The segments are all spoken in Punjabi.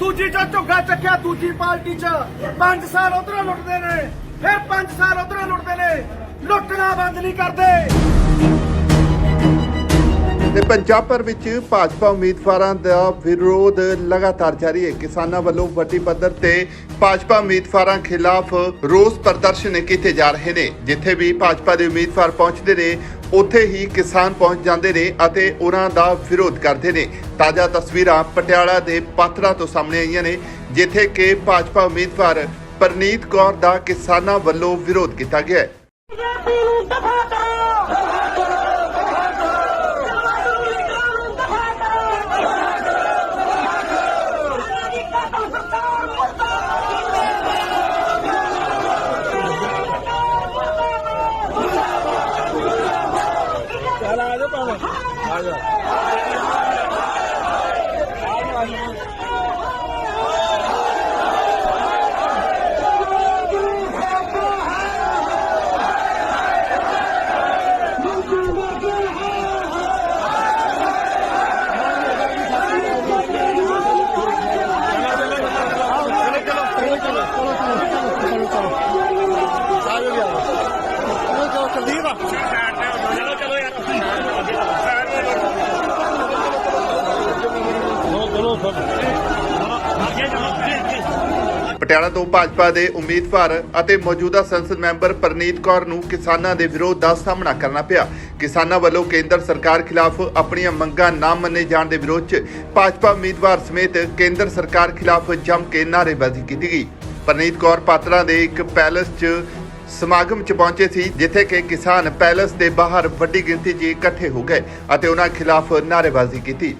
ਦੂਜੀ ਚ ਝੁਗਾ ਚੱਕਿਆ, ਦੂਜੀ ਪਾਰਟੀ ਚ। 5 ਸਾਲ ਉਧਰੋਂ ਲੁੱਟਦੇ ਨੇ। ਫਿਰ 5 ਸਾਲ ਉਧਰੋਂ ਲੁੱਟਦੇ ਨੇ। ਲੁੱਟਣਾ ਬੰਦ ਨਹੀਂ ਕਰਦੇ। ਤੇ ਪੰਜਾਬ ਭਰ ਵਿੱਚ ਭਾਜਪਾ ਉਮੀਦਵਾਰਾਂ ਦਾ ਵਿਰੋਧ ਲਗਾਤਾਰ ਜਾਰੀ ਹੈ। ਕਿਸਾਨਾਂ ਵੱਲੋਂ ਵੱਡੀ ਪੱਧਰ ਤੇ ਭਾਜਪਾ ਉਮੀਦਵਾਰਾਂ ਖਿਲਾਫ ਰੋਸ ਪ੍ਰਦਰਸ਼ਨ ਕੀਤੇ ਜਾ ਰਹੇ ਨੇ। ਜਿੱਥੇ ਵੀ ਭਾਜਪਾ ਦੇ ਉਮੀਦਵਾਰ ਪਹੁੰਚਦੇ ਨੇ, ਉੱਥੇ ਹੀ ਕਿਸਾਨ ਪਹੁੰਚ ਜਾਂਦੇ ਨੇ ਅਤੇ ਉਹਨਾਂ ਦਾ ਵਿਰੋਧ ਕਰਦੇ ਨੇ। ਤਾਜ਼ਾ ਤਸਵੀਰਾਂ ਪਟਿਆਲਾ ਦੇ ਪਾਤੜਾ ਤੋਂ ਸਾਹਮਣੇ ਆਈਆਂ ਨੇ, ਜਿੱਥੇ ਕਿ ਭਾਜਪਾ ਉਮੀਦਵਾਰ ਪਰਨੀਤ ਕੌਰ ਦਾ ਕਿਸਾਨਾਂ ਵੱਲੋਂ ਵਿਰੋਧ ਕੀਤਾ ਗਿਆ ਹੈ। 来的。ਪਟਿਆਲਾ ਤੋਂ ਭਾਜਪਾ ਦੇ ਉਮੀਦਵਾਰ ਅਤੇ ਮੌਜੂਦਾ ਸੰਸਦ ਮੈਂਬਰ ਪਰਨੀਤ ਕੌਰ ਨੂੰ ਕਿਸਾਨਾਂ ਦੇ ਵਿਰੋਧ ਦਾ ਸਾਹਮਣਾ ਕਰਨਾ ਪਿਆ। ਕਿਸਾਨਾਂ ਵੱਲੋਂ ਕੇਂਦਰ ਸਰਕਾਰ ਖਿਲਾਫ ਆਪਣੀਆਂ ਮੰਗਾਂ ਨਾ ਮੰਨੇ ਜਾਣ ਦੇ ਵਿਰੋਧ 'ਚ ਭਾਜਪਾ ਉਮੀਦਵਾਰ ਸਮੇਤ ਕੇਂਦਰ ਸਰਕਾਰ ਖਿਲਾਫ ਜੰਮ ਕੇ ਨਾਅਰੇਬਾਜ਼ੀ ਕੀਤੀ ਗਈ। ਪਰਨੀਤ ਕੌਰ ਪਾਤਰਾ ਦੇ ਇੱਕ ਪੈਲਸ 'ਚ ਸਮਾਗਮ 'ਚ ਪਹੁੰਚੇ ਸੀ, ਜਿੱਥੇ ਕਿ ਕਿਸਾਨ ਪੈਲਸ ਦੇ ਬਾਹਰ ਵੱਡੀ ਗਿਣਤੀ 'ਚ ਇਕੱਠੇ ਹੋ ਗਏ ਅਤੇ ਉਹਨਾਂ ਖਿਲਾਫ ਨਾਅਰੇਬਾਜ਼ੀ ਕੀਤੀ।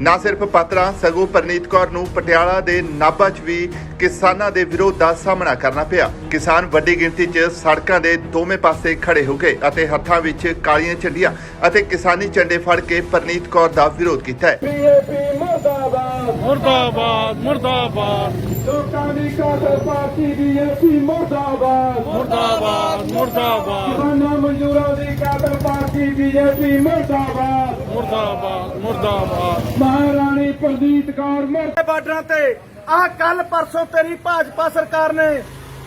ਨਾ ਸਿਰਫ ਪਾਤਰਾ, ਸਗੋਂ ਪਰਨੀਤ ਕੌਰ ਨੂੰ ਪਟਿਆਲਾ ਦੇ ਨਾਭਾ 'ਚ ਵੀ ਕਿਸਾਨਾਂ ਦੇ ਵਿਰੋਧ ਦਾ ਸਾਹਮਣਾ ਕਰਨਾ ਪਿਆ। ਕਿਸਾਨ ਵੱਡੀ ਗਿਣਤੀ 'ਚ ਸੜਕਾਂ ਦੇ ਦੋਵੇਂ ਪਾਸੇ ਖੜੇ ਹੋ ਗਏ ਅਤੇ ਹੱਥਾਂ ਵਿੱਚ ਕਾਲੀਆਂ ਝੰਡੀਆਂ ਅਤੇ ਕਿਸਾਨੀ ਝੰਡੇ ਫੜ ਕੇ ਪਰਨੀਤ ਕੌਰ ਦਾ ਵਿਰੋਧ ਕੀਤਾ ਹੈ। ਮੁਰਦਾਬਾਦ ਮੁਰਦਾਬਾਦ। ਮੁਰਦਾਬਾਦ ਲੋਕਾਂ ਦੀ ਕਾਤਲ ਪਾਰਟੀ ਬੀਜੇਪੀ ਮੁਰਦਾਬਾਦ। ਮੁਰਦਾਬਾਦ ਮੁਰਦਾਬਾਦ। ਕਿਸਾਨਾਂ ਮਜ਼ਦੂਰਾਂ ਦੀ ਕਾਤਲ ਪਾਰਟੀ ਬੀਜੇਪੀ ਮੁਰਦਾਬਾਦ। ਮੁਰਦਾਬਾਦ ਮੁਰਦਾਬਾਦ। ਮਹਾਰਾਣੀ ਪ੍ਰਦੀਪ ਕੌਰ ਮੁਰਦੇ ਬਾਰਡਰਾਂ ਤੇ ਆ ਕੱਲ ਪਰਸੋਂ ਤੇਰੀ ਭਾਜਪਾ ਸਰਕਾਰ ਨੇ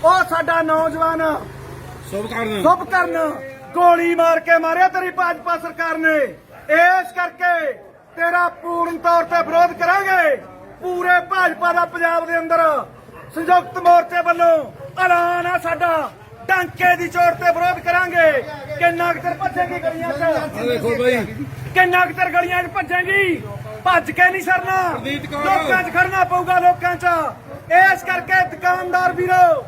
ਉਹ ਸਾਡਾ ਨੌਜਵਾਨ ਸਭ ਕਰਨ। ਸੁਭ ਕਰਨ ਗੋਲੀ ਮਾਰ ਕੇ ਮਾਰਿਆ ਤੇਰੀ ਭਾਜਪਾ ਸਰਕਾਰ ਨੇ। ਇਸ ਕਰਕੇ ਤੇਰਾ ਪੂਰਨ ਤੌਰ ਤੇ ਵਿਰੋਧ ਕਰਾਂਗੇ। ਪੂਰੇ ਭਾਜਪਾ ਦਾ ਪੰਜਾਬ ਦੇ ਅੰਦਰ ਸੰਯੁਕਤ ਮੋਰਚੇ ਵੱਲੋਂ ਐਲਾਨ ਆ ਸਾਡਾ। ਟਾਂਕੇ ਦੀ ਚੋਟ ਤੇ ਵਿਰੋਧ ਕਰਾਂਗੇ। ਕਿੰਨਾ ਕੁ ਚਿਰ ਭੱਜੇਗੀ ਗਲੀਆਂ 'ਚ? ਦੇਖੋ ਬਾਈ। ਕਿੰਨਾ ਕੁ ਚਿਰ ਗਲੀਆਂ 'ਚ ਭੱਜੇਗੀ? ਭੱਜ ਕੇ ਨਹੀਂ ਸਰਨਾ। ਲੋਕਾਂ 'ਚ ਖੜਨਾ ਪਊਗਾ ਲੋਕਾਂ 'ਚ। ਇਸ ਕਰਕੇ ਦੁਕਾਨਦਾਰ ਵੀਰੋ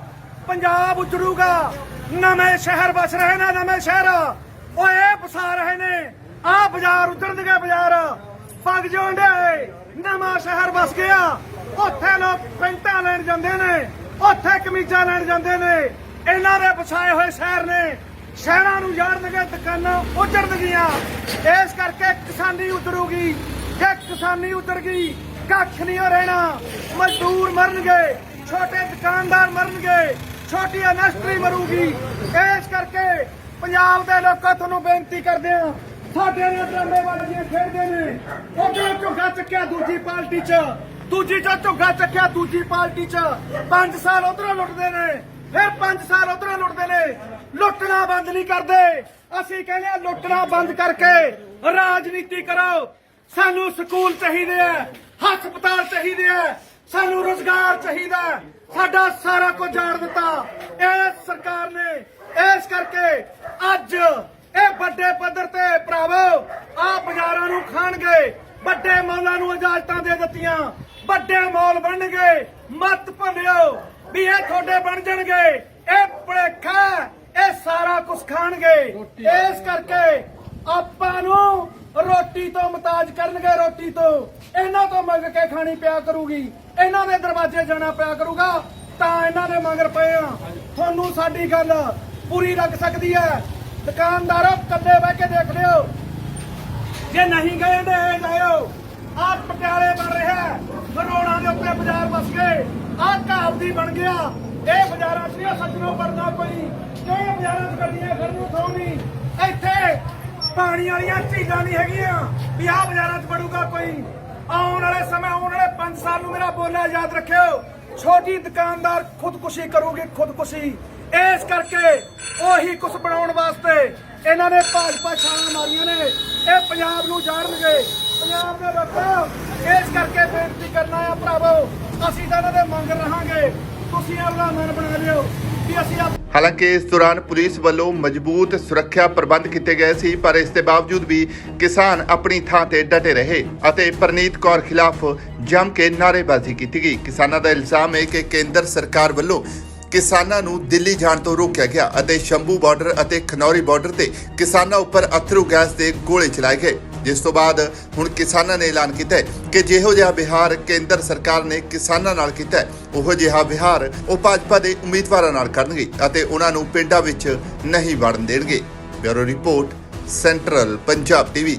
ਪੰਜਾਬ ਉਜੜੂਗਾ। ਨਵੇਂ ਸ਼ਹਿਰ ਵਸ ਰਹੇ ਨੇ ਨਵੇਂ ਸ਼ਹਿਰ। ਓਏ ਵਸਾ ਰਹੇ ਨੇ। ਆ ਬਾਜ਼ਾਰ ਉਜੜਨਗੇ ਬਾਜ਼ਾਰ। ਪੱਗ ਜੋਂਡੇ ਨਵਾਂ ਸ਼ਹਿਰ ਵਸ ਗਿਆ। ਉੱਥੇ ਲੋਕ ਪੈਂਟਾਂ ਲੈਣ ਜਾਂਦੇ ਨੇ। ਉੱਥੇ ਕਮੀਜ਼ਾਂ ਲੈਣ ਜਾਂਦੇ ਨੇ। ਇਹਨਾਂ ਦੇ ਵਸਾਏ ਹੋਏ ਸ਼ਹਿਰ ਨੇ। ਸ਼ਹਿਰਾਂ ਨੂੰ ਜਾੜਨਗੇ ਦੁਕਾਨਾਂ ਉਜੜਨਗੀਆਂ ਇਸ ਕਰਕੇ ਕਿਸਾਨੀ ਉਤਰੂਗੀ ਜੇ ਕਿਸਾਨੀ ਉਤਰ ਗਈ ਕੱਖ ਨਹੀਂ ਹੋ ਰਹਿਣਾ। ਮਜ਼ਦੂਰ ਮਰਨਗੇ। ਛੋਟੇ ਦੁਕਾਨਦਾਰ ਮਰਨਗੇ। ਛੋਟੀ ਇੰਡਸਟਰੀ ਮਰੂਗੀ। ਇਸ ਕਰਕੇ ਪੰਜਾਬ ਦੇ ਲੋਕਾਂ ਤੁਹਾਨੂੰ ਬੇਨਤੀ ਕਰਦੇ ਆ ਸਾਡੇ ਨੇ ਡਰਾਮੇ ਵਾਲੀਆਂ ਖੇਡਦੇ ਨੇ। ਉਧਰੋਂ ਝੁੱਗਾ ਚੱਕਿਆ ਦੂਜੀ ਪਾਰਟੀ 'ਚ। ਦੂਜੀ 'ਚੋਂ ਝੁੱਗਾ ਚੱਕਿਆ ਦੂਜੀ ਪਾਰਟੀ 'ਚ। 5 ਸਾਲ ਉਧਰੋਂ ਲੁੱਟਦੇ ਨੇ। ਫਿਰ 5 ਸਾਲ ਉਧਰੋਂ ਲੁੱਟਦੇ ਨੇ। ਲੁੱਟਣਾ ਬੰਦ ਨਹੀਂ ਕਰਦੇ। ਅਸੀਂ ਕਹਿੰਦੇ ਆ ਲੁੱਟਣਾ ਬੰਦ ਕਰਕੇ ਰਾਜਨੀਤੀ ਕਰੋ ਸਾਨੂੰ ਸਕੂਲ ਚਾਹੀਦੇ ਆ, ਹਸਪਤਾਲ ਚਾਹੀਦੇ ਆ, ਸਾਨੂੰ ਰੋਜ਼ਗਾਰ ਚਾਹੀਦਾ ਸਾਡਾ ਸਾਰਾ ਕੁਝ ਜਾਣ ਦਿੱਤਾ। ਇਸ ਸਰਕਾਰ ਨੇ, ਇਸ ਕਰਕੇ ਅੱਜ ਵੱਡੇ ਪੱਧਰ ਤੇ ਭਰਾਵੋ ਆ ਬਾਜ਼ਾਰਾਂ ਨੂੰ ਖਾਣਗੇ ਵੱਡੇ ਮੌਲਾਂ ਨੂੰ ਇਜਾਜ਼ਤਾਂ ਦੇ ਦਿੱਤੀਆਂ ਵੱਡੇ ਮੌਲ ਬਣਨਗੇ ਮਤ ਭੰਨਿਓ ਵੀ ਇਹ ਤੁਹਾਡੇ ਬਣ ਜਾਣਗੇ ਇਹ ਭੁਲੇਖਾ ਇਹ ਸਾਰਾ ਕੁਝ ਖਾਣਗੇ। ਇਸ ਕਰਕੇ ਆਪਾਂ ਨੂੰ ਰੋਟੀ ਤੋਂ ਮਤਾਜ ਕਰਨਗੇ ਰੋਟੀ ਤੋਂ। ਇਹਨਾਂ ਤੋਂ ਮੰਗ ਕੇ ਖਾਣੀ ਪਿਆ ਕਰੂਗੀ। ਇਹਨਾਂ ਦੇ ਦਰਵਾਜ਼ੇ ਜਾਣਾ ਪਿਆ ਕਰੂਗਾ। ਤਾਂ ਇਹਨਾਂ ਦੇ ਮਗਰ ਪਏ ਆ। ਤੁਹਾਨੂੰ ਸਾਡੀ ਗੱਲ ਪੂਰੀ ਲੱਗ ਸਕਦੀ ਹੈ। ਦੁਕਾਨਦਾਰੋ ਕੱਲੇ ਬਹਿ ਕੇ ਦੇਖ ਲਿਓ। ਜੇ ਨਹੀਂ ਗਏ ਤੇ ਇਹ ਜਾਇਓ। ਆ ਪਟਿਆਲੇ ਬਣ ਰਿਹਾ ਕਰੋੜਾਂ ਦੇ ਉੱਤੇ ਬਾਜ਼ਾਰ ਵਸ ਗਏ। ਆ ਘਾਵਦੀ ਬਣ ਗਿਆ। ਇਹ ਬਾਜ਼ਾਰਾਂ 'ਚ ਨਹੀਂ, ਸੱਜਣੋ ਪਰਦਾ ਕੋਈ। ਕਿਉਂ ਬਾਜ਼ਾਰਾਂ 'ਚ ਗੱਡੀਆਂ ਖੜਨ ਥਾਂ ਨਹੀਂ? ਇੱਥੇ ਪਾਣੀ ਵਾਲੀਆਂ ਝੀਲਾਂ ਨਹੀਂ ਹੈਗੀਆਂ। ਵੀ ਆਹ ਬਾਜ਼ਾਰਾਂ 'ਚ ਵੜੂਗਾ ਕੋਈ। ਆਉਣ ਵਾਲੇ ਸਮੇਂ, ਆਉਣ ਵਾਲੇ 5 ਸਾਲ ਨੂੰ ਮੇਰਾ ਬੋਲਿਆ, ਯਾਦ ਰੱਖਿਓ। ਛੋਟੀ ਦੁਕਾਨਦਾਰ ਖੁਦਕੁਸ਼ੀ ਕਰੂਗੀ, ਖੁਦਕੁਸ਼ੀ। ਇਸ ਕਰਕੇ ਉਹੀ ਕੁਝ ਬਣਾਉਣ ਵਾਸਤੇ ਇਹਨਾਂ ਨੇ ਭਾਜਪਾ ਛਾਲਾਂ ਮਾਰੀਆਂ ਨੇ। ਇਹ ਪੰਜਾਬ ਨੂੰ ਜਾਣਨਗੇ। ਪੰਜਾਬ ਦੇ ਲੋਕੋ, ਇਸ ਕਰਕੇ ਬੇਨਤੀ ਕਰਨਾ ਆ ਭਰਾਵੋ, ਅਸੀਂ ਤਾਂ ਇਹਨਾਂ ਦੇ ਮੰਗ ਰਹਾਂਗੇ। ਤੁਸੀਂ ਆਪਣਾ ਮਨ ਬਣਾ ਲਿਓ ਕਿ ਅਸੀਂ ਹਾਲਾਂਕਿ ਇਸ ਦੌਰਾਨ ਪੁਲਿਸ ਵੱਲੋਂ ਮਜ਼ਬੂਤ ਸੁਰੱਖਿਆ ਪ੍ਰਬੰਧ ਕੀਤੇ ਗਏ ਸੀ, ਪਰ ਇਸ ਦੇ ਬਾਵਜੂਦ ਵੀ ਕਿਸਾਨ ਆਪਣੀ ਥਾਂ ਤੇ ਡਟੇ ਰਹੇ ਅਤੇ ਪ੍ਰਨੀਤ ਕੌਰ ਖਿਲਾਫ ਜੰਮ ਕੇ ਨਾਅਰੇਬਾਜ਼ੀ ਕੀਤੀ ਗਈ। ਕਿਸਾਨਾਂ ਦਾ ਇਲਜ਼ਾਮ ਹੈ ਕਿ ਕੇਂਦਰ ਸਰਕਾਰ ਵੱਲੋਂ ਕਿਸਾਨਾਂ ਨੂੰ ਦਿੱਲੀ ਜਾਣ ਤੋਂ ਰੋਕਿਆ ਗਿਆ ਅਤੇ ਸ਼ੰਭੂ ਬਾਰਡਰ ਅਤੇ ਖਨੌਰੀ ਬਾਰਡਰ ਤੇ ਕਿਸਾਨਾਂ ਉੱਪਰ ਅਥਰੂ ਗੈਸ ਦੇ ਗੋਲੇ ਚਲਾਏ ਗਏ। ਜਿਸ ਤੋਂ ਬਾਅਦ ਹੁਣ ਕਿਸਾਨਾਂ ਨੇ ਐਲਾਨ ਕੀਤਾ ਹੈ ਕਿ ਜਿਹੋ ਜਿਹਾ ਵਿਹਾਰ ਕੇਂਦਰ ਸਰਕਾਰ ਨੇ ਕਿਸਾਨਾਂ ਨਾਲ ਕੀਤਾ ਹੈ, ਉਹੋ ਜਿਹਾ ਵਿਹਾਰ ਉਹ ਭਾਜਪਾ ਦੇ ਉਮੀਦਵਾਰਾਂ ਨਾਲ ਕਰਨਗੇ ਅਤੇ ਉਹਨਾਂ ਨੂੰ ਪਿੰਡਾਂ ਵਿੱਚ ਨਹੀਂ ਵੜਨ ਦੇਣਗੇ। Bureau report, central Punjab TV.